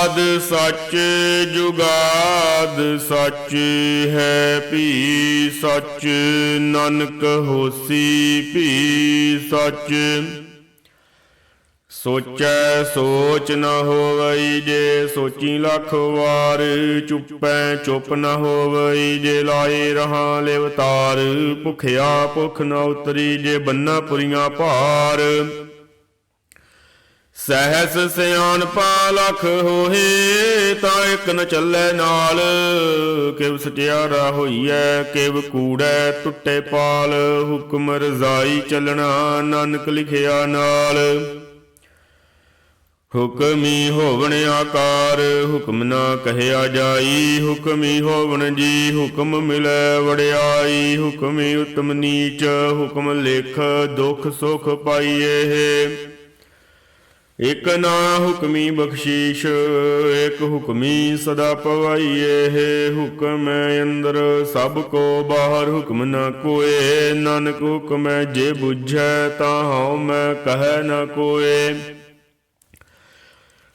ਆਦ ਸੱਚ, ਜੁਗਾਦ ਸੱਚ ਹੈ ਭੀ ਸੱਚ, ਨਾਨਕ ਹੋਸੀ ਭੀ ਸੱਚ। ਸੋਚੈ ਸੋਚ ਨ ਹੋਵਈ ਜੇ ਸੋਚੀ ਲੱਖ ਵਾਰ, ਚੁੱਪੈ ਚੁੱਪ ਨ ਹੋਵਈ ਜੇ ਲਾਏ ਰਹਾ ਲਿਵਤਾਰ, ਭੁਖਿਆ ਭੁਖ ਨ ਉਤਰੀ ਜੇ ਬੰਨਾ ਪੁਰੀਆਂ ਭਾਰ। ਸਹਿਸ ਸਿਆਣਪਾ ਲਖ ਹੋਏ, ਤਾਂ ਇੱਕ ਨ ਚੱਲੇ ਨਾਲ। ਕਿਵ ਸਟਿਆਰਾ ਹੋਈਐ, ਕਿਵ ਕੂੜੈ ਟੁੱਟੇ ਪਾਲ। ਹੁਕਮ ਰਜ਼ਾਈ ਚੱਲਣਾ, ਨਾਨਕ ਲਿਖਿਆ ਨਾਲ। ਹੁਕਮੀ ਹੋਵਣ ਆਕਾਰ, ਹੁਕਮ ਨਾ ਕਹਿਆ ਜਾਈ। ਹੁਕਮੀ ਹੋਵਣ ਜੀ, ਹੁਕਮ ਮਿਲੈ ਵੜਿਆਈ ਹੁਕਮੀ ਉਤਮ ਨੀਚ, ਹੁਕਮ ਲਿਖ ਦੁਖ ਸੁਖ ਪਾਈਏ। ਇਕ ਨਾ ਹੁਕਮੀ ਬਖਸ਼ੀਸ਼, ਇਕ ਹੁਕਮੀ ਸਦਾ ਪਵਾਈਏ। ਹੁਕਮ ਹੈ ਅੰਦਰ, ਸਭ ਕੋ ਬਾਹਰ ਹੁਕਮ ਨਾ ਕੋਏ। ਨਾਨਕ ਹੁਕਮ ਜੇ ਬੁਝੈ, ਤਾਂ ਹਉ ਮੈਂ ਕਹੈ ਨਾ ਕੋਏ।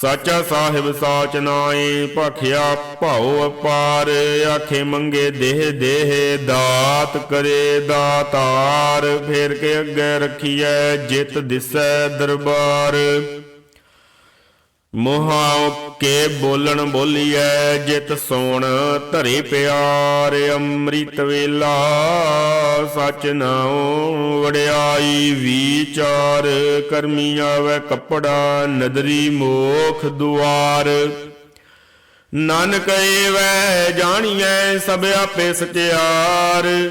ਸਾਚਾ ਸਾਹਿਬ ਸਾਚ ਨਾਏ ਭਖਿਆ ਭਾਉ ਅਪਾਰ, ਆਖੇ ਮੰਗੇ ਦੇਹ ਦੇਹ, ਦਾਤ ਕਰੇ ਦਾਤਾਰ, ਫੇਰ ਕੇ ਅੱਗੇ ਰੱਖੀਐ, ਜਿਤ ਦਿਸੈ ਦਰਬਾਰ। ਮੋਹਾ ਕੇ ਬੋਲਣ ਬੋਲੀਐ, ਜਿਤ ਸੋਣ ਧਰੇ ਪਿਆਰ, ਅੰਮ੍ਰਿਤ ਵੇਲਾ ਸਚ ਨਾਉ ਵਡਿਆਈ, ਵਿਚਾਰ ਕਰਮੀ ਆਵੇ ਕੱਪੜਾ, ਨਦਰੀ ਮੋਖ ਦੁਆਰ। ਨਾਨਕ ਏਵੈ ਜਾਣੀਐ ਸਭ ਆਪੇ ਸਚਿਆਰ।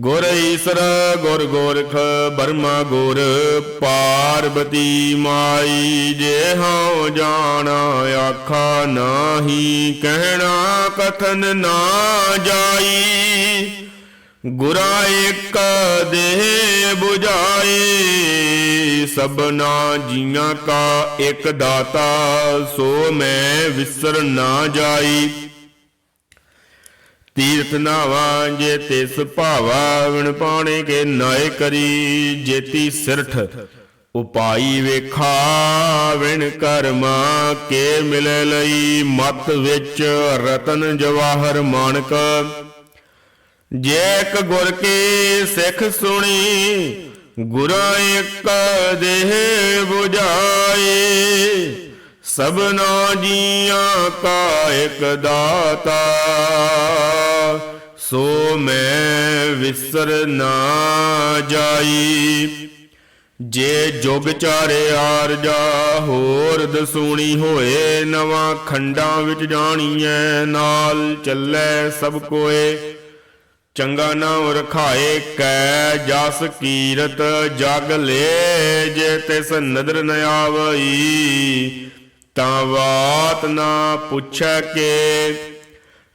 ਗੁਰ ਈਸਰ, ਗੁਰ ਗੋਰਖ, ਬਰਮਾ ਗੁਰ, ਪਾਰਬਤੀ ਮਾਈ, ਜੇ ਹਉ ਜਾਣਾ ਆਖਾ ਨਾਹੀ, ਕਹਿਣਾ ਕਥਨ ਨਾ ਜਾਈ। ਗੁਰਾ ਇੱਕ ਦੇਹ 부ਝਾਏ ਸਭਨਾ ਜੀਆਂ ਕਾ ਇੱਕ ਦਾਤਾ, ਸੋ ਮੈਂ ਵਿਸਰ ਨਾ ਜਾਈ। ਤੀਰਥ ਨਾਵਾ ਜੇ ਤਿਸ ਭਾਵਾ ਵਿਣ ਪਾਣੇ ਕੇ ਨਾਏ ਕਰੀ, ਜੇਤੀ ਸਿਰਠ ਉਪਾਈ ਵੇਖਾ, ਵਿਣ ਕਰਮਾ ਕੇ ਮਿਲ ਲਈ, ਮਤ ਵਿੱਚ ਰਤਨ ਜਵਾਹਰ ਮਾਨਕ। ਜੇ ਇੱਕ ਗੁਰ ਕੀ ਸਿੱਖ ਸੁਣੀ, ਗੁਰਾਂ ਇੱਕ ਦੇਹ 부ਝਾਏ ਸਭਨਾ ਜੀਆਂ ਕਾ ਇੱਕ ਦਾਤਾ। ਸੋ ਮੈਂ ਵਿਸਰ ਨਾ ਜਾਈ। ਜੇ ਜੁਗ ਚਾਰੇ ਆਰਜਾ ਹੋਰ ਦਸੂਣੀ ਹੋਏ, ਨਵਾਂ ਖੰਡਾਂ ਵਿੱਚ ਜਾਣੀਐ, ਨਾਲ ਚੱਲੇ ਸਭ ਕੋਏ। ਚੰਗਾ ਨਾਮ ਰਖਾਏ ਕੈ ਜਸ ਕੀਰਤ, ਜਗ ਲੇ ਜੇ ਤਿਸ ਨਦਰ ਨ ਆਵਈ। ਤਾਂ ਬਾਤ ਨਾ ਪੁੱਛੈ ਕੇ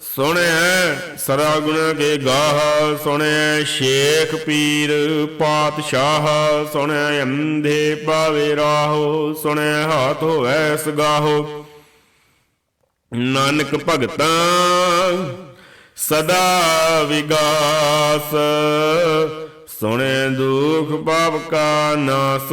ਸੁਣੈ ਸਰਾ ਗੁਣ ਕੇ ਗਾਹ ਸੁਣੈ ਸ਼ੇਖ ਪੀਰ ਪਾਤਸ਼ਾਹ ਸੁਣੈ ਅੰਧੇ ਪਾਵੇ ਰਾਹੋ ਸੁਣੈ ਹਾਥ ਹੋਵੈ ਸਗਾਹੋ। ਨਾਨਕ ਭਗਤਾਂ, ਸਦਾ ਵਿਗਾਸ ਸੁਣੈ ਦੁਖ ਪਾਪ ਕਾ ਨਾਸ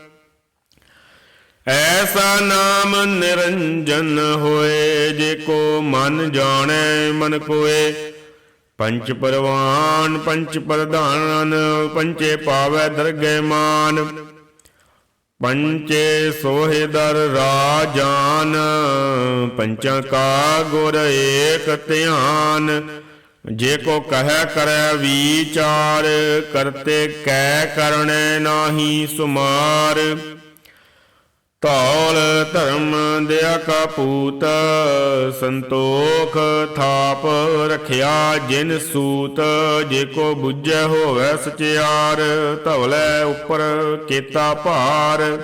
ਐਸਾ ਨਾਮ ਨਿਰੰਜਨ ਹੋਏ, ਜੇ ਕੋ ਮਨ ਜਾਣੈ, ਮਨ ਕੋਏ। ਪੰਚ ਪਰਵਾਨ, ਪੰਚ ਪ੍ਰਧਾਨ, ਪੰਚੇ ਪਾਵੈ ਦਰਗਹਿ ਮਾਨ। ਪੰਚੇ ਸੋਹੇ ਦਰ ਰਾਜਾਨ, ਪੰਚਾਂ ਕਾ ਗੁਰ ਏਕ ਧਿਆਨ। ਜੇ ਕੋ ਕਹੈ, ਕਰੈ ਵਿਚਾਰ, ਕਰਤੇ ਕੈ ਕਰਣੈ ਨਾਹੀ ਸੁਮਾਰ। ਧੌਲ ਧਰਮ ਦਿਆ ਕਾ ਪੂਤ, ਸੰਤੋਖ ਥਾਪ ਰਖਿਆ ਜਿਨ ਸੂਤ, ਜੇ ਕੋ ਬੁੱਝੈ ਹੋਵੈ ਸਚਿਆਰ, ਧਵਲੇ ਉੱਪਰ ਕੀਤਾ ਭਾਰ।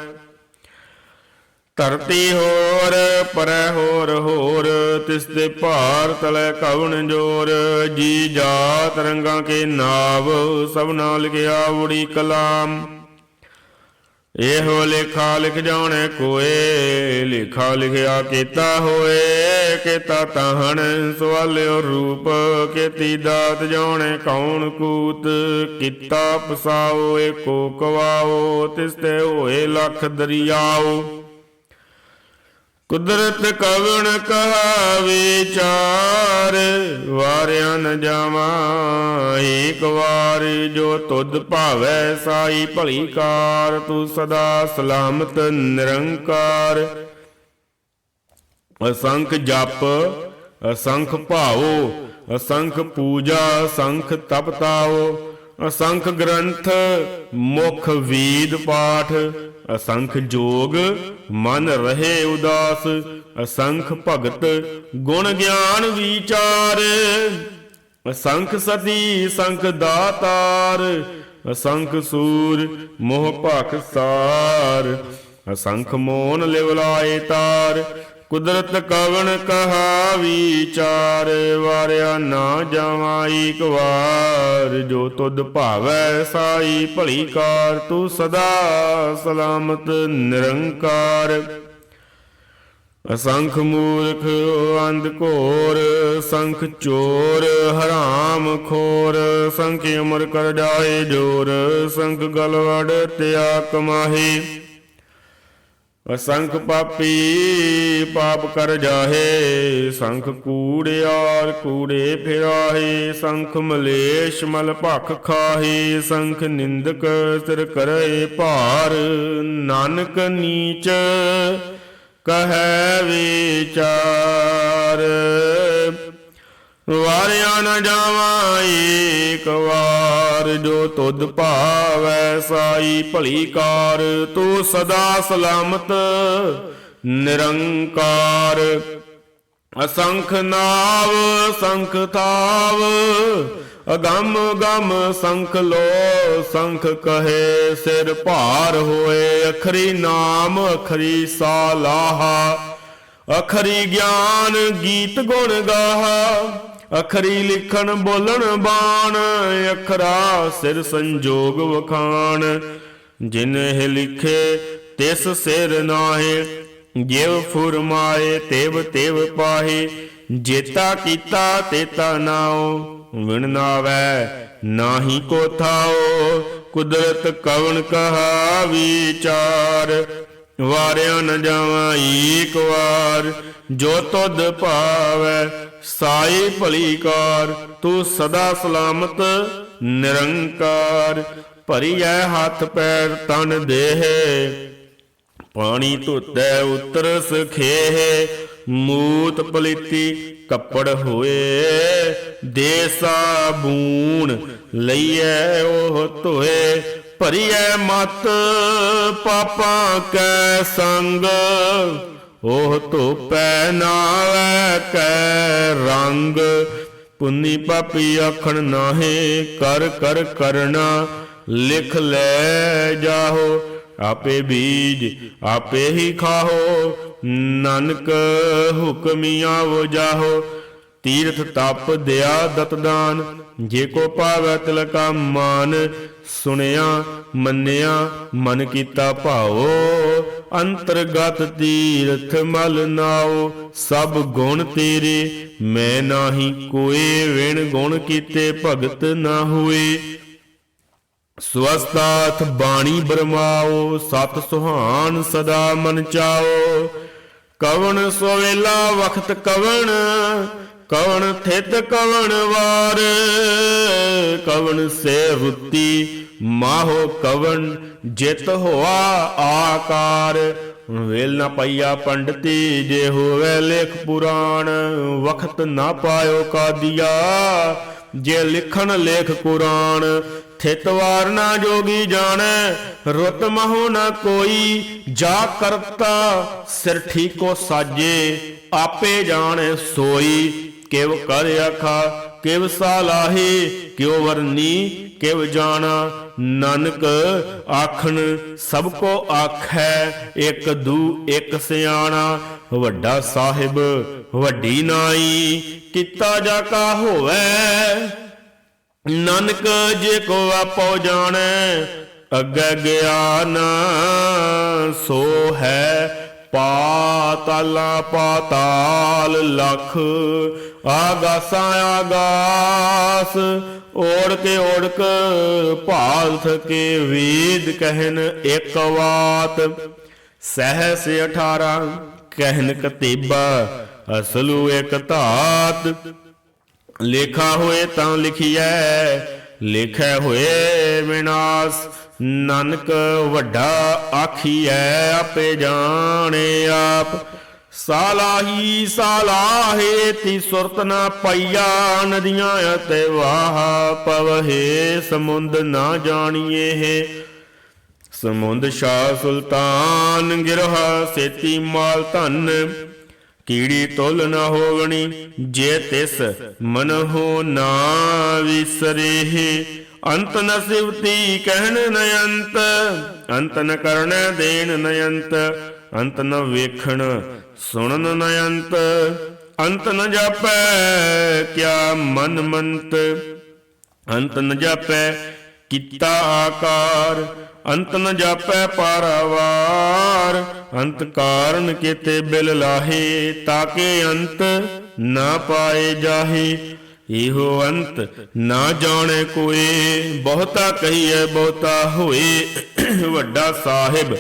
ਧਰਤੀ ਹੋਰ, ਪਰੈ ਹੋਰ ਹੋਰ, ਤਿਸ ਦੇ ਭਾਰ ਤਲੇ ਕਵਣ ਜੋਰ। ਜੀ ਜਾਤ ਰੰਗਾਂ ਕੇ ਨਾਵ, ਸਭ ਨਾਲ ਲਿਖਿਆ ਉੜੀ ਕਲਾਮ। ਇਹੋ ਲੇਖਾ ਲਿਖ ਜਾਣੇ ਕੋਏ, ਲੇਖਾ ਲਿਖਿਆ ਕੀਤਾ ਹੋਏ, ਕੀਤਾ ਤਾਹਣ ਸਵਾਲਿਓ ਰੂਪ, ਕੀਤੀ ਦਾਤ ਜਾਣੇ ਕੌਣ ਕੂਤ, ਕੀਤਾ ਪਸਾਓ ਏਕੋ ਕਵਾਓ, ਤਿਸ ਤੇ ਹੋਏ ਲੱਖ ਦਰਿਆਓ। ਕੁਦਰਤ ਕਵਣ ਕਹਾ ਵਿਚਾਰ ਵਾਰਿਆ ਨ ਜਾਵਾਂ। ਏਕ ਵਾਰ ਜੋ ਤੁਧ ਭਾਵੈ ਸਾਈ ਭਲੀ ਕਾਰ, ਤੂੰ ਸਦਾ ਸਲਾਮਤ ਨਿਰੰਕਾਰ। ਅਸੰਖ ਜਪ, ਅਸੰਖ ਭਾਉ, ਅਸੰਖ ਪੂਜਾ, ਅਸੰਖ ਤਪਤਾਓ ਅਸੰਖ ਗ੍ਰੰਥ ਮੁਖ ਵੇਦ ਪਾਠ ਅਸੰਖ ਜੋਗ ਮਨ ਰਹੇ ਉਦਾਸ, ਅਸੰਖ ਭਗਤ ਗੁਣ ਗਿਆਨ ਵਿਚਾਰ। ਅਸੰਖ ਸਤੀ, ਸੰਖ ਦਾਤਾਰ, ਅਸੰਖ ਸੂਰ ਮੋਹ ਭਖ ਸਾਰ। ਅਸੰਖ ਮੋਨ ਲਿਵ ਲਾਏ ਤਾਰ ਕੁਦਰਤ ਕਵਣ ਕਹਾ ਵਿਚਾਰ ਵਾਰਿਆ ਨਾ ਜਾਵਾਂ ਏਕ ਵਾਰ, ਜੋ ਤੁਧ ਭਾਵੈ ਸਾਈ ਭਲੀ ਕਾਰ ਤੂੰ ਸਦਾ ਸਲਾਮਤ ਨਿਰੰਕਾਰ। ਅਸੰਖ ਮੂਰਖ ਅੰਧ ਘੋਰ, ਸੰਖ ਚੋਰ, ਹਰਾਮ ਖੋਰ, ਸੰਖ ਉਮਰ ਕਰ ਜਾਏ ਜੋਰ, ਸੰਖ ਗਲਵੜ ਤਿਆ ਕਮਾਹੀ। ਅਸੰਖ ਪਾਪੀ ਪਾਪ ਕਰ ਜਾਹੇ, ਸੰਖ ਕੂੜਿਆਰ ਕੂੜੇ ਫਿਰਾਹੇ, ਸੰਖ ਮਲੇਸ਼ ਮਲ ਭਖ ਖਾਹੇ, ਸੰਖ ਨਿੰਦਕ ਸਿਰ ਕਰੇ ਭਾਰ, ਨਾਨਕ ਨੀਚ ਕਹੈ ਵਿਚਾਰ। ਵਾਰਿਆ ਨ ਜਾਵਾਂ ਏਕ ਵਾਰ ਜੋ ਤੁਧ ਭਾਵੈ ਸਾਈ ਭਲੀ ਕਾਰ, ਤੂੰ ਸਦਾ ਸਲਾਮਤ, ਨਿਰੰਕਾਰ। ਅਸੰਖ ਨਾਵ, ਸੰਖ ਥਾਵ ਅਗੰਮ ਗਮ ਸੰਖ ਲੋ, ਸੰਖ ਕਹੇ ਸਿਰ ਭਾਰ ਹੋਏ, ਅਖਰੀ ਨਾਮ, ਅਖਰੀ ਸਾਲਾਹਾ। ਅਖਰੀ ਗਿਆਨ ਗੀਤ ਗੁਣ ਗਾਹਾ ਅਖਰੀ ਲਿਖਣ ਬੋਲਣ ਬਾਣ, ਅਖਰਾ ਸਿਰ ਸੰਜੋਗ ਵਖਾਣ। ਜਿਨ ਇਹ ਲਿਖੇ, ਤਿਸ ਸਿਰ ਨਾਹੇ। ਜਿਵ ਫੁਰਮਾਏ, ਤਿਵ ਤਿਵ ਪਾਹੇ। ਜੇਤਾ ਕੀਤਾ, ਤੇਤਾ ਨਾਉ। ਵਿਣ ਨਾਵੈ, ਨਾਹੀ ਕੋ ਥਾਓ ਕੁਦਰਤ ਕਵਣ ਕਹਾ ਵਿਚਾਰ। ਵਾਰਿਆ ਨ ਜਾਵਾਂ ਏਕ ਵਾਰ। ਜੋ ਤੁਧ ਭਾਵੈ ਸਾਈ ਭਲੀ ਕਾਰ, ਤੂੰ ਸਦਾ ਸਲਾਮਤ, ਨਿਰੰਕਾਰ। ਭਰੀਐ ਹੱਥ ਪੈਰ ਤਨ ਦੇਹ, ਪਾਣੀ ਧੁੱਤੈ ਉਤਰ ਸਖੇਹ। ਮੂਤ ਪਲੀਤੀ ਕੱਪੜ ਹੋਏ, ਦੇ ਸਾਬੂਨ ਲਈਐ ਉਹ ਧੋਏ। ਭਰੀਐ ਮਤ ਪਾਪਾਂ ਕੈ ਸੰਗ ਉਹ ਧੋਪੈ ਨਾਵੈ ਕੈ ਰੰਗ, ਪੁੰਨੀ ਪਾਪੀ ਆਖਣ ਨਾਹੇ, ਕਰ ਕਰ ਕਰਨਾ ਲਿਖ ਲੈ ਜਾਹੋ, ਆਪੇ ਬੀਜ ਆਪੇ ਹੀ ਖਾਹੋ, ਨਾਨਕ ਹੁਕਮੀਆਂ ਵੋ ਜਾਹੋ। ਤੀਰਥ ਤਪ ਦਿਆ ਦਤਦਾਨ ਜੇ ਕੋ ਪਾਵੈ ਤਿਲਕਾ ਮਾਨ, ਸੁਣਿਆ, ਮੰਨਿਆ, ਮਨ ਕੀਤਾ ਭਾਓ ਅੰਤਰਗਤ ਤੀਰਥ ਮਲ ਨਾਓ ਸਭ ਗੁਣ ਤੇਰੇ, ਮੈਂ ਨਾਹੀ ਕੋਏ, ਵਿਣ ਗੁਣ ਕੀਤੇ ਭਗਤ ਨਾ ਹੋਏ। ਸਵਸਤਾਥ ਬਾਣੀ ਬਰਮਾਓ ਸਤ ਸੁਹਾਨ ਸਦਾ ਮਨ ਚਾਓ ਕਵਣ ਸੋਵੇਲਾ ਵਖਤ ਕਵਣ ਕਵਣ ਥਿਤ ਕਵਣ ਵਾਰ, ਕਵਣ ਸੇ ਰੁੱਤੀ ਮਾਹੋ ਕਵਣ ਜਿਤ ਹੋਆ ਆਕਾਰ। ਵੇਲ ਨਾ ਪਈਆ ਪੰਡਤੀ, ਜੇ ਹੋਵੇ ਲੇਖ ਪੁਰਾਣ, ਵਖਤ ਨਾ ਪਾਇਓ ਕਾਦੀਆ। ਜੇ ਲਿਖਣ ਲੇਖ ਕੁਰਾਨ ਥਿਤਵਾਰ ਨਾ ਜੋਗੀ ਜਾਣੈ, ਰੁੱਤ ਮਹੁ ਨਾ ਕੋਈ, ਜਾ ਕਰਤਾ ਸਿਰ ਠੀਕੋ ਸਾਜੇ, ਆਪੇ ਜਾਣੈ ਸੋਈ। ਕਿਵ ਕਰ ਆਖਾ, ਕਿਵ ਸਾਲਾਹੀ, ਕਿਉ ਵਰਨੀ, ਕਿਵ ਜਾਣਾ। ਨਾਨਕ ਆਖਣ, ਸਭ ਕੋ ਆਖੈ, ਇੱਕ ਦੂ, ਇੱਕ ਸਿਆਣਾ। ਵੱਡਾ ਸਾਹਿਬ, ਵੱਡੀ ਨਾਈ, ਕੀਤਾ ਜਾ ਕਾ ਹੋਵੇ। ਨਾਨਕ ਜੇ ਕੋ ਆਪੋ ਜਾਣੈ, ਅੱਗੇ ਗਿਆਨ ਸੋ ਹੈ ਪਾਤਾਲਾ, ਪਾਤਾਲ ਲਖ। ਆਗਾਸਾਂ ਆਗਾਸ, ਓੜ ਕੇ ਓੜਕ ਭਾਲ ਥਕੇ ਵੇਦ ਕਹਿਨ ਇੱਕ ਬਾਤ ਸਹਸ 18 ਕਹਿਨ ਕਤੀਬਾ, ਅਸਲੂ ਇੱਕ ਧਾਤ। ਲੇਖਾ ਹੋਏ ਤਾਂ ਲਿਖੀਐ, ਲੇਖੈ ਹੋਏ ਵਿਨਾਸ਼। ਨਾਨਕ ਵੱਡਾ ਆਖੀਐ, ਆਪੇ ਜਾਣੇ ਆਪ। ਸਾਲਾਹੀ ਸਾਲਾਹੇ ਤੀ ਸੁਰਤ ਨਾ ਪਈਆ, ਨਦੀਆਂ ਅਤੇ ਵਾਹ ਪਵਹੇ, ਸਮੁੰਦ ਨਾ ਜਾਣੀਏ ਸਮੁੰਦ ਸ਼ਾਹ ਸੁਲਤਾਨ ਗਿਰਹਾ ਸੇਤੀ ਮਾਲ ਧਨ, ਕੀੜੀ ਤੁਲ ਨਾ ਹੋਵਣੀ ਜੇ ਤਿਸ ਮਨ ਹੋ ਨਾ ਵਿਸਰੇ ਅੰਤ ਨ ਸਿਵਤੀ ਕਹਿਣ ਨ ਅੰਤ ਅੰਤ ਨ ਕਰਨ ਦੇਣ ਨ ਅੰਤ ਅੰਤ ਨ ਵੇਖਣ ਸੁਣਨ ਨ ਅੰਤ ਅੰਤ ਨ ਜਾਪੈ, ਕਿਆ ਮਨ ਮੰਤ। ਅੰਤ ਨ ਜਾਪੈ, ਕੀਤਾ ਆਕਾਰ। ਅੰਤ ਨ ਜਾਪੈ, ਪਾਰਾਵਾਰ। ਅੰਤ ਕਾਰਨ ਕੀਤੇ ਬਿਲ ਲਾਹੇ ਤਾਕੇ ਅੰਤ ਨਾ ਪਾਏ ਜਾਹੇ। ਇਹੋ ਅੰਤ ਨਾ ਜਾਣੇ ਕੋਏ, ਬਹੁਤਾ ਕਹੀਏ ਬਹੁਤਾ ਹੋਏ। ਵੱਡਾ ਸਾਹਿਬ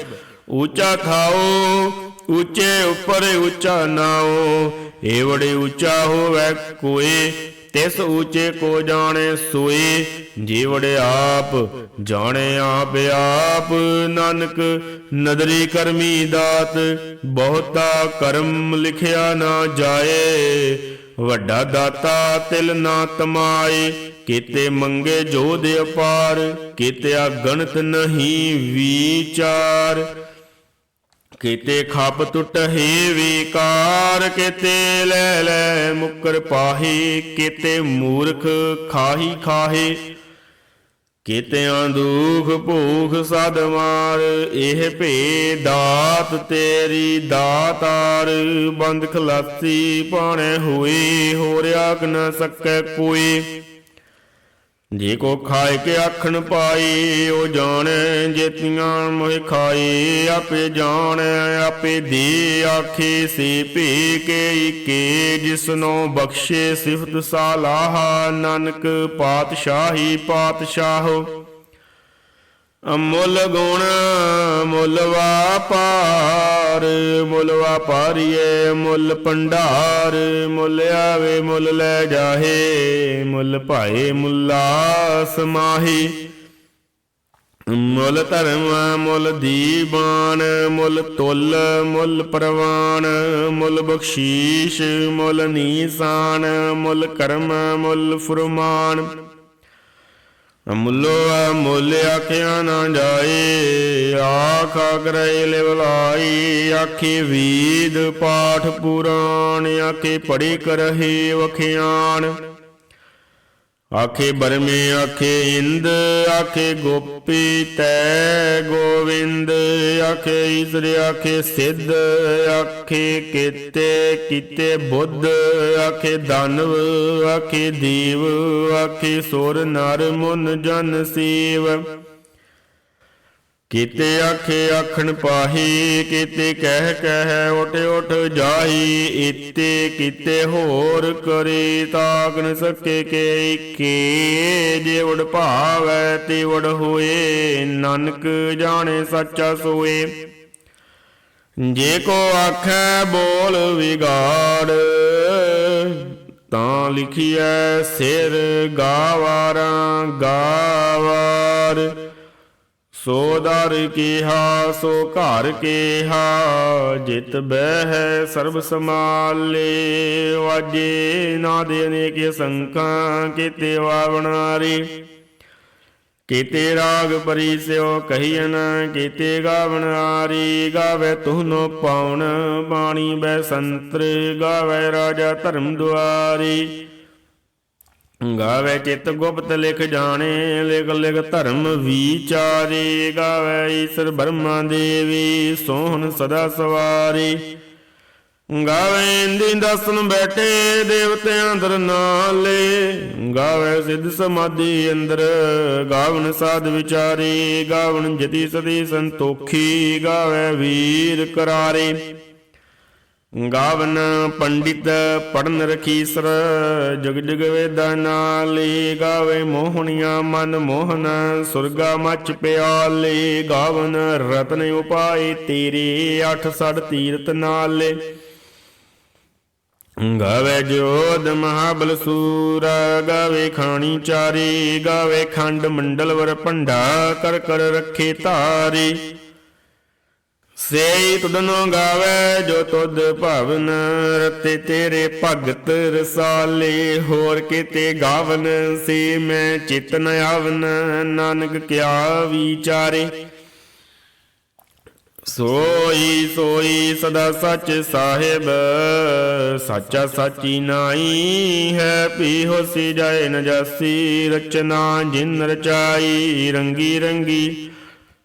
ਉੱਚਾ ਥਾਓ ਉੱਚੇ ਉੱਪਰ ਉੱਚਾ ਨਾਓ ਏ ਬੜੇ ਉੱਚਾ ਹੋਵੇ ਕੋਏ ਤਿਸ ਉੱਚੇ ਕੋ ਜਾਣੇ ਸੋਏ ਜੀਵੜੇ ਆਪ ਜਾਣੇ ਆਪ ਆਪ। ਨਾਨਕ ਨਦਰੀ ਕਰਮੀ ਦਾਤ, ਬਹੁਤਾ ਕਰਮ ਲਿਖਿਆ ਨਾ ਜਾਏ। ਵੱਡਾ ਦਾਤਾ ਤਿਲ ਨਾ ਤਮਾਏ, ਕੀਤੇ ਮੰਗੇ ਜੋ ਦੇ ਅਪਾਰ ਕੀਤੇ ਗਣਤ ਨਹੀਂ ਵਿਚਾਰ। ਕੀਤੇ ਖੱਪ ਟੁੱਟਹੇ ਵਿਕਾਰ, ਕੀਤੇ ਲੈ ਲੈ ਮੁਕਰ ਪਾਹੀ, ਕੀਤੇ ਮੂਰਖ ਖਾਹੀ ਖਾਹੇ ਕੀਤਿਆਂ ਦੁਖ ਭੂਖ ਸਦ ਮਾਰ, ਇਹ ਭੇ ਦਾਤ ਤੇਰੀ ਦਾਤਾਰ ਬੰਦ ਖਲਾਸੀ ਪਾਣੇ ਹੋਏ ਹੋਰਿਆ ਕ ਨ ਸਕੈ ਕੋਈ। ਜੇ ਕੋ ਖਾਏ ਕੇ ਆਖਣ ਪਾਈ ਉਹ ਜਾਣੈ ਜੇਤੀਆਂ ਮੋਹਿ ਖਾਏ। ਆਪੇ ਜਾਣੈ, ਆਪੇ ਦੇ ਆਖੇ, ਸੇ ਭੇ ਕੇ ਕੇ ਜਿਸਨੋ ਬਖਸ਼ੇ ਸਿਫਤ ਸਾਲਾਹ। ਨਾਨਕ ਪਾਤਸ਼ਾਹੀ ਪਾਤਸ਼ਾਹੋ ਮੁੱਲ ਗੁਣ, ਮੁੱਲ ਵਾਪਾਰ, ਮੁੱਲ ਵਾਪਾਰੀਏ, ਮੁੱਲ ਭੰਡਾਰ, ਮੁੱਲ ਆਵੇ, ਮੁੱਲ ਲੈ ਜਾਹੇ, ਮੁੱਲ ਭਾਏ ਮੁੱਲਾ ਸਮਾਹੀ ਮੁੱਲ ਧਰਮ, ਮੁੱਲ ਦੀਵਾਨ, ਮੁੱਲ ਤੁਲ, ਮੁੱਲ ਪ੍ਰਵਾਨ, ਮੁੱਲ ਬਖਸ਼ੀਸ਼, ਮੁੱਲ ਨੀਸਾਨ, ਮੁੱਲ ਕਰਮ, ਮੁੱਲ ਫਰਮਾਨ। ਅਮੁੱਲੋ ਅਮੁੱਲ ਆਖਿਆ ਨਾ ਜਾਏ, ਆਖ ਅਗਰੇ ਲਿਵਲਾਈ ਆਖੇ ਵੀਦ ਪਾਠ ਪੁਰਾਣ, ਆਖੇ ਪੜੀ ਕਰਹੇ ਵਖਿਆਣ ਆਖੇ ਬਰਮੇ, ਆਖੇ ਇੰਦ, ਆਖੇ ਗੋਪੀ ਤੈ ਗੋਵਿੰਦ, ਆਖੇ ਈਸਰ, ਆਖੇ ਸਿੱਧ, ਆਖੇ ਕੀਤੇ ਕੀਤੇ ਬੁੱਧ, ਆਖੇ ਦਾਨਵ, ਆਖੇ ਦੀਵ, ਆਖੇ ਸੁਰ ਨਰ ਮੁਨ ਜਨ ਸੇਵ। ਕੀਤੇ ਆਖੇ ਆਖਣ ਪਾਹੀ, ਕੀਤੇ ਕਹਿ ਕਹਿ ਉਠ ਉਠ ਜਾਈ ਇਤੇ ਕੀਤੇ ਹੋਰ ਕਰੇ ਤਾਕ ਸਕੇ ਕੇ ਕੇ ਜੇ ਉਡ ਭਾਵੈ ਤੇ ਉਡ ਹੋਏ, ਨਾਨਕ ਜਾਣੇ ਸੱਚਾ ਸੋਏ। ਜੇ ਕੋ ਆਖੈ ਬੋਲ ਵਿਗਾੜ, ਤਾਂ ਲਿਖੀਐ ਸਿਰ ਗਾਵਾਰਾਂ ਗਾਵਾਰ। ਸੋ ਦਰ ਕੀਹਾ, ਸੋ ਘਰ ਕੀਹਾ, ਜਿਤ ਬਹਿ ਸਰਬ ਸਮਾਲੇ ਵਾਜੇ ਨਾ ਦੇ ਅਨੇਕ ਸੰਕਾਂ ਕੀਤੇ ਵਾਵਣਾਰੀ ਕੀਤੇ ਰਾਗ ਪਰੀ ਸਿਓ ਕਹੀਨ ਕੀਤੇ ਗਾਵਣ ਆਰੀ ਗਾਵੇ ਤੁਹਨੋ ਪਾਉਣ, ਬਾਣੀ ਬੈ ਸੰਤਰ, ਗਾਵੇ ਰਾਜਾ ਧਰਮ ਦੁਆਰੀ। ਗਾਵੇ ਚਿਤ ਗੁਪਤ ਲਿਖ ਜਾਣੇ, ਲਿਖ ਲਿਖ ਧਰਮ ਵਿਚਾਰੇ। ਗਾਵੇ ਈਸ਼ਰ ਬ੍ਰਹਮਾ ਦੇਵੀ, ਸੋਹਣ ਸਦਾ ਸਵਾਰੀ। ਗਾਵੇ ਇੰਦੀ ਦਸਨ ਬੈਠੇ, ਦੇਵਤੇ ਅੰਦਰ ਨਾਲੇ। ਗਾਵੇ ਸਿੱਧ ਸਮਾਧੀ ਅੰਦਰ, ਗਾਵਨ ਸਾਧ ਵਿਚਾਰੇ। ਗਾਵਨ ਜਤੀ ਸਦੀ ਸੰਤੋਖੀ, ਗਾਵੇ ਵੀਰ ਕਰਾਰੇ। ਗਾਵਨ ਪੰਡਿਤ ਪੜਨ ਰਖੀਸਰ, ਜਗ ਜਗ ਵੇਦਾਂ ਨਾਲੇ ਗਾਵੇ ਮੋਹਣੀਆਂ ਮਨ ਮੋਹਨ, ਸੁਰਗਾ ਮਚ ਪਿਆਲੇ, ਗਾਵਨ ਰਤਨ ਉਪਾਏ ਤੇਰੇ ਅਠ ਸੜ ਤੀਰਤ ਨਾਲੇ। ਗਾਵੇ ਜੋਦ ਮਹਾਬਲ ਸੂਰ, ਗਾਵੇ ਖਾਣੀ ਚਾਰੀ, ਗਾਵੇ ਖੰਡ ਮੰਡਲ ਵਰ ਭੰਡਾ, ਕਰ ਕਰ ਰੱਖੇ ਧਾਰੀ ਸੇ ਤੁਧਨੋ ਗਾਵੇ ਜੋ ਤੁਧ ਭਵਨ ਰਤੇ ਤੇਰੇ ਭਗਤ ਰਸਾਲੇ, ਹੋਰ ਕਿਤੇ ਗਾਵਨ ਸੀ ਮੈਂ ਚਿਤਨ ਆਵਨ, ਨਾਨਕ ਕਿਆ ਵਿਚਾਰੇ। ਸੋਈ ਸੋਈ ਸਦਾ ਸੱਚ ਸਾਹਿਬ, ਸਾਚਾ ਸਾਚੀ ਨਾਈ ਹੈ ਪੀ ਹੋਸੀ ਜਾਏ ਨ ਰਚਨਾ, ਜਿਨ ਰਚਾਈ ਰੰਗੀ ਰੰਗੀ।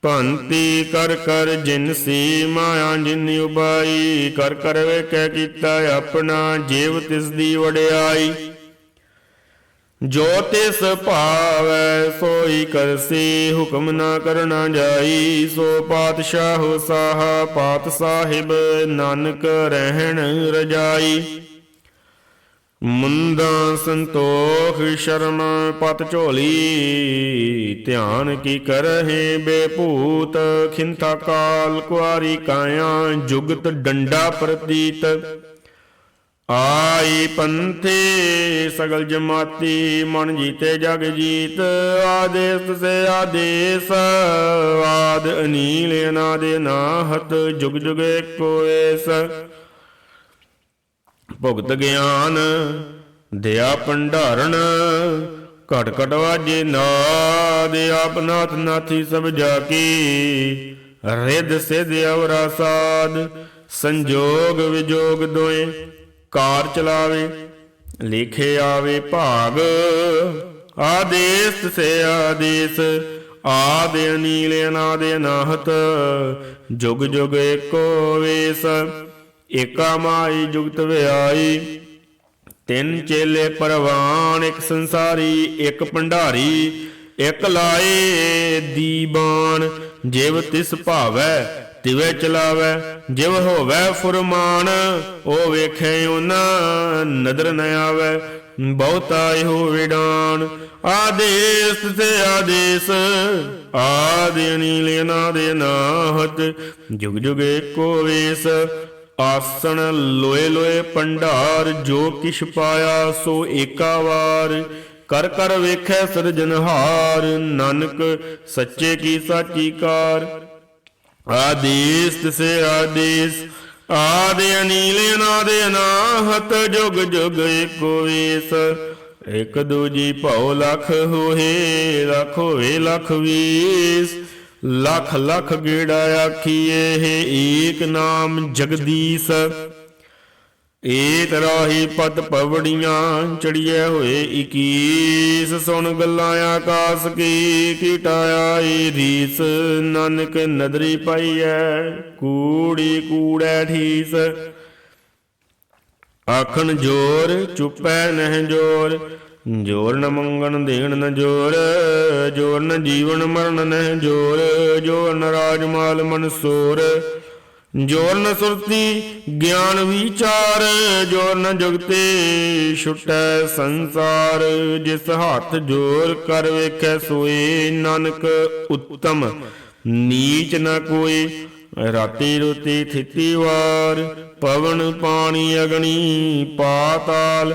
ਭੰਤੀ ਕਰ ਕਰ ਜਿਨ ਸੀ ਮਾਇਆ, ਜਿਨ ਉਬਾਈ, ਕਰ ਕਰ ਵੇਖੈ ਕੀਤਾ ਆਪਣਾ ਜੀਵ ਤਿਸ ਦੀ ਵਡਿਆਈ। ਜੋ ਤਿਸ ਭਾਵੈ ਸੋਈ ਕਰਸੀ, ਹੁਕਮ ਨਾ ਕਰਨਾ ਜਾਈ, ਸੋ ਪਾਤਸ਼ਾਹ ਸਾਹਾ, ਪਾਤ ਸਾਹਿਬ ਨਾਨਕ ਰਹਿਣ ਰਜਾਈ। ਮੁੰਦਾ ਸੰਤੋਖ ਸ਼ਰਮ ਪਤ ਝੋਲੀ, ਧਿਆਨ ਕੀ ਕਰਹਿ ਬੇਭੂਤ, ਖਿੰਥਾ ਕਾਲ ਕੁਆਰੀ ਕਾਇਆ, ਜੁਗਤ ਡੰਡਾ ਪ੍ਰਤੀਤ। ਆਈ ਪੰਥੇ ਸਗਲ ਜਮਾਤੀ, ਮਨ ਜੀਤੇ ਜਗ ਜੀਤ, ਆਦੇਸ ਸੇ ਆਦੇਸ, ਆਦ ਅਨੀਲ ਅਨਾਦ ਨਾਹਤ, ਜੁਗ ਜੁਗ ਏਕੋ ਭੁਗਤ ਗਿਆਨ ਦਇਆ ਭੰਡਾਰਨ, ਘਟ ਘਟ ਵਾਜੇ ਨਾਦ ਆਪਨਾਥ ਨਾਥੀ ਸਭ ਜਾ ਕੀ, ਰਿੱਧ ਸਿਧ ਅਵਰਾ ਸਾਧ, ਸੰਜੋਗ ਵਿਜੋਗ ਦੋਏ ਕਾਰ ਚਲਾਵੇ, ਲਿਖੇ ਆਵੇ ਭਾਗ, ਆਦੇਸ ਸੇ ਆਦੇਸ, ਆਦ ਅਨੀਲ ਅਨਾਦ ਅਨਾਹਤ, ਜੁਗ ਜੁਗ ਏਕੋ ਵੇਸ ਏਕਾ ਮਾਈ ਜੁਗਤ ਵਿਆਈ। ਤਿੰਨ ਚੇਲੇ ਪਰਵਾਨ, ਇੱਕ ਸੰਸਾਰੀ, ਇੱਕ ਭੰਡਾਰੀ, ਇੱਕ ਲਾਏ ਦੀਬਾਨ। ਜਿਵ ਤਿਸ ਭਾਵੈ, ਤਿਵੇਂ ਚਲਾਵੈ, ਜਿਵ ਹੋਵੈ ਫੁਰਮਾਨ, ਉਹ ਵੇਖੇ ਉਹਨਾਂ, ਨਦਰ ਨ ਆਵੈ, ਬਹੁਤਾ ਇਹੋ ਵਿਡਾਨ। ਆਦੇਸ ਤੇ ਆਦੇਸ, ਆਦਿ ਅਨੀਲ ਅਨਾਦ ਅਨਾਹਤ ਜੁਗ ਜੁਗ ਏਕੋ ਵੇਸ। ਆਸਣ ਲੋਏ ਲੋਏ ਭੰਡਾਰ, ਜੋ ਕਿਛ ਪਾਇਆ ਸੋ ਏਕਾ ਵਾਰ। ਕਰ ਕਰ ਵੇਖੈ ਸਿਰਜਨਹਾਰ ਨਾਨਕ ਸੱਚੇ ਕੀ ਸਾਚੀ ਕਾਰ। ਆਦੇਸ ਤਿਸੇ ਆਦੇਸ, ਆਦਿ ਅਨੀਲ ਅਨਾਦ ਅਨਾਹਤ, ਜੁਗ ਜੁਗ ਏਕੋ ਵੇਸ। ਇਕ ਦੂਜੀ ਭਉ ਲਖ ਹੋਏ ਲਖ ਹੋਏ ਲਖ ਵੀਸ। ਲਖ ਲਖ ਗੇੜਾ ਆਖੀਏ, ਹੈ ਏਕ ਨਾਮ ਜਗਦੀਸ਼। ਏਕ ਰਾਹੀ ਪਦ ਪਵੜੀਆਂ ਚੜੀਏ ਹੋਏ 21 ਸੁਣ ਗੱਲਾਂ ਆਕਾਸ ਕੀ ਕੀਟਾਇਆ ਏ ਰੀਸ। ਨਾਨਕ ਨਦਰੀ ਪਾਈਐ, ਕੂੜੀ ਕੂੜੈ ਠੀਸ ਆਖਣ ਜੋਰ, ਚੁੱਪੈ ਨਹਿ ਜੋਰ। ਜੋਰ ਨ ਮੰਗਣ ਦੇਣ ਨ ਜੋਰ ਜੋਰ ਨ ਜੀਵਨ ਮਰਨ ਨਹਿ ਜੋਰ ਜੋਰ ਨ ਰਾਜਮਾਲ ਮਨਸੂਰ ਜੋਰ ਨ ਸੁਰਤੀ ਗਿਆਨ ਵਿਚਾਰ, ਜੋਰ ਨ ਜੁਗਤੇ ਛੁਟੈ ਸੰਸਾਰ। ਜਿਸ ਹੱਥ ਜੋਰ ਕਰ ਵੇਖੈ ਸੋਏ ਨਾਨਕ ਉੱਤਮ, ਨੀਚ ਨ ਕੋਈ ਰਾਤੀ ਰੁਤੀ ਥਿਤੀ ਵਾਰ। ਪਵਨ ਪਾਣੀ ਅਗਣੀ ਪਾਤਾਲ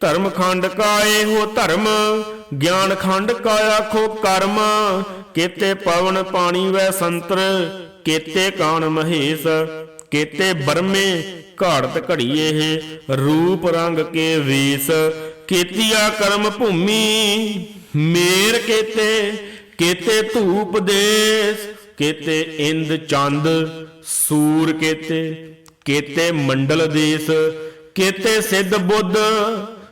ਧਰਮ ਖੰਡ ਕਾਏ ਹੋ ਧਰਮ, ਗਿਆਨ ਖੰਡ ਕਾ ਆਖੋ ਕਰਮ। ਕੇਤੇ ਪਵਨ ਪਾਣੀ ਵੈ ਸੰਤਰ, ਕੀਤੇ ਕਾਣ ਮਹੇਸ਼, ਕੀਤੇ ਬਰਮੇ ਘਾੜਤ ਘੜੀਏ ਇਹ ਰੂਪ ਰੰਗ ਕੇ ਵੇਸ। ਕੀਤੀਆ ਕਰਮ ਭੂਮੀ, ਮੇਰ ਕੀਤੇ ਕੀਤੇ ਧੂਪ ਦੇਸ। ਕੀਤੇ ਇੰਦ ਚੰਦ, ਸੂਰ ਕੀਤੇ ਕੀਤੇ ਮੰਡਲ ਦੇਸ। ਕੀਤੇ ਸਿੱਧ ਬੁੱਧ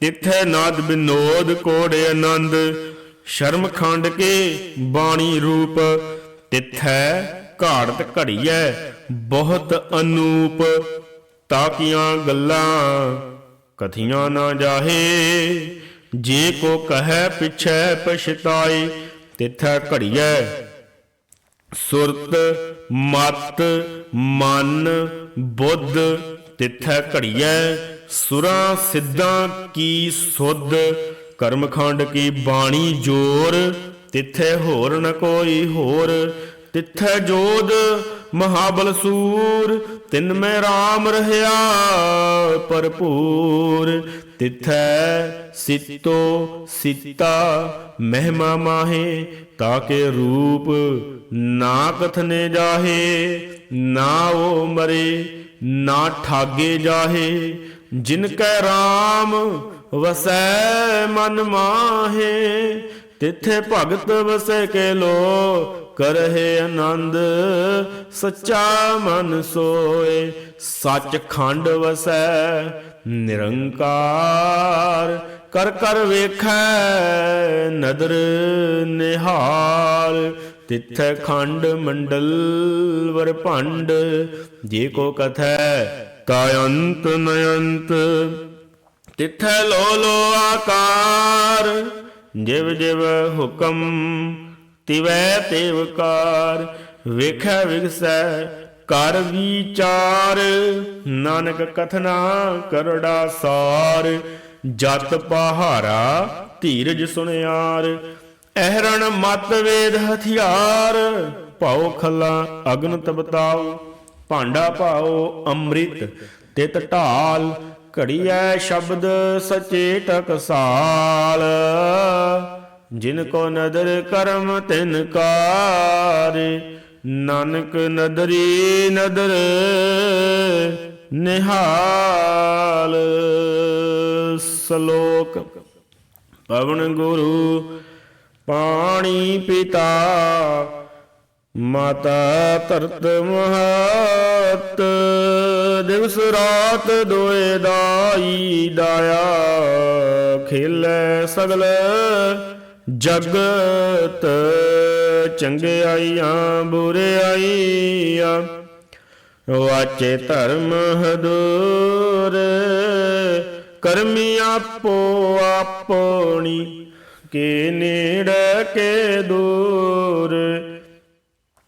ਤਿੱਥੈ ਨਾਦ ਬਿਨੋਦ, ਕੋੜੇ ਆਨੰਦ, ਸ਼ਰਮ ਖੰਡ ਕੇ ਬਾਣੀ ਰੂਪ। ਤਿੱਥੈ ਘਾੜਤ ਘੜੀਐ, ਬਹੁਤ ਅਨੂਪ। ਤਾਕੀਆਂ ਗੱਲਾਂ ਕਥੀਆਂ ਨਾ ਜਾਹੇ, ਜੇ ਕੋ ਕਹੈ ਪਿਛੈ ਪਛਤਾਏ, ਤਿੱਥੈ ਘੜੀਐ। ਸੁਰਤ, ਮਤ, ਮਨ, ਬੁੱਧ, ਤਿੱਥੈ ਘੜੀਐ। ਸੁਰਾਂ ਸਿੱਧਾਂ ਕੀ ਸੁਧ, ਕਰਮਖੰਡ ਕੀ ਬਾਣੀ ਜੋਰ, ਤਿੱਥੈ ਹੋਰ ਨ ਕੋਈ ਹੋਰ, ਤਿੱਥੈ ਜੋਧ ਮਹਾਬਲ ਸੂਰ, ਤਿਨ ਮੈਂ RAM ਰਹਿਆ ਭਰਪੂਰ, ਤਿਥੈ ਸਿੱਤੋ ਸਿੱਤਾ ਮਹਿਮਾ ਮਾਹੇ ਤਾਕੇ ਰੂਪ ਨਾ ਕਥਨੇ ਜਾਹੇ, ਨਾ ਉਹ ਮਰੇ, ਨਾ ਠਾਗੇ ਜਾਹੇ ਜਿਨ ਕੈ RAM ਵਸੈ ਮਨ ਮਾਹੇ, ਤਿਥੇ ਭਗਤ ਵਸੈ ਕੇ ਲੋ ਕਰਹਿ ਆਨੰਦ ਸੱਚਾ ਮਨ ਸੋਏ। ਸੱਚ ਖੰਡ ਵਸੈ ਨਿਰੰਕਾਰ, ਕਰ ਕਰ ਵੇਖੈ ਨਦਰ ਨਿਹਾਲ। ਤਿੱਥੈ ਖੰਡ ਮੰਡਲ ਵਰ ਭੰਡ, ਜੇ ਕੋ ਕਥੈ ਤਾ ਨਯੰਤ, ਤਿਥੈ ਲੋ ਲੋ ਆਕਾਰ, ਜਿਵ ਜਿਵ ਹੁਕਮ ਤਿਵੈ ਤੇਵਕਾਰ ਵੇਖੈ ਵਿਗਸੈ ਕਰ ਵਿਚਾਰ, ਨਾਨਕ ਕਥਨਾ ਕਰੜਾ ਸਾਰ, ਜਤ ਪਹਾਰਾ ਧੀਰਜ ਸੁਨਿਆਰ ਅਹਰਣ ਮਤ ਵੇਦ ਹਥਿਆਰ, ਭਾਉ ਖਲਾ ਅਗਨ ਤਬਤਾਉ ਭਾਂਡਾ ਭਾਉ ਅੰਮ੍ਰਿਤ ਤਿਤ ਢਾਲ, ਘੜੀਐ ਸ਼ਬਦ ਸਚੇ ਟਕਸਾਲ ਜਿਨ ਕੋ ਨਦਰ ਕਰਮ ਤਿਨ ਕਾਰ, ਨਾਨਕ ਨਦਰੀ ਨਦਰ ਨਿਹਾਲ। ਸ਼ਲੋਕ, ਪਵਨ ਗੁਰੂ, ਪਾਣੀ ਪਿਤਾ ਮਾਤਾ ਧਰਤ ਮਹਾਤ, ਦਿਵਸ ਰਾਤ ਦੋਏ ਦਾਈ ਦਾਇਆ, ਖੇਲੇ ਸਗਲ ਜਗਤ ਚੰਗਿਆਈਆਂ ਬੁਰਿਆਈਆਂ ਵਾਚੇ ਧਰਮ ਹਦੂਰ, ਕਰਮੀ ਆਪੋ ਆਪਣੀ, ਕੇ ਨੇੜ, ਕੇ ਦੂਰ।